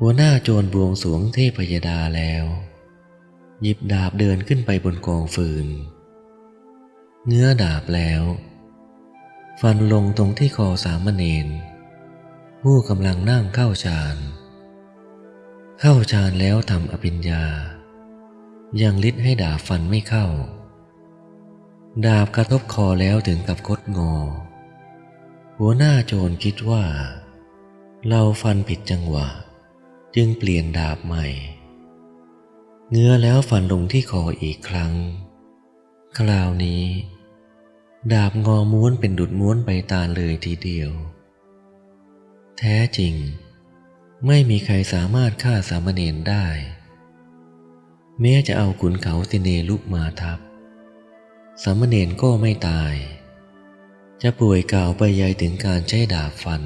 หัวหน้าโจรบวงสวงเทพยดาแล้ว หยิบดาบเดินขึ้นไปบนกองฟืน เงื้อดาบแล้ว ฟันลงตรงที่คอสามเณรผู้กำลังนั่งเข้าฌาน เข้าฌานแล้วทำอภิญญา ยังลิดให้ดาบฟันไม่เข้า ดาบกระทบคอแล้วถึงกับคดงอ หัวหน้าโจรคิดว่า เราฟันผิดจังหวะ จึงเปลี่ยนดาบใหม่ เงื้อแล้วฟันลงที่คออีกครั้ง คราวนี้ ดาบงอม้วนเป็นดุดม้วนใบตาลเลยทีเดียว แท้จริง ไม่มีใครสามารถฆ่าสามเณรได้ แม้จะเอาขุนเขาสิเนลุกมาทับ สามเณรก็ไม่ตาย จะป่วยกล่าวไปยายถึงการใช้ดาบฟัน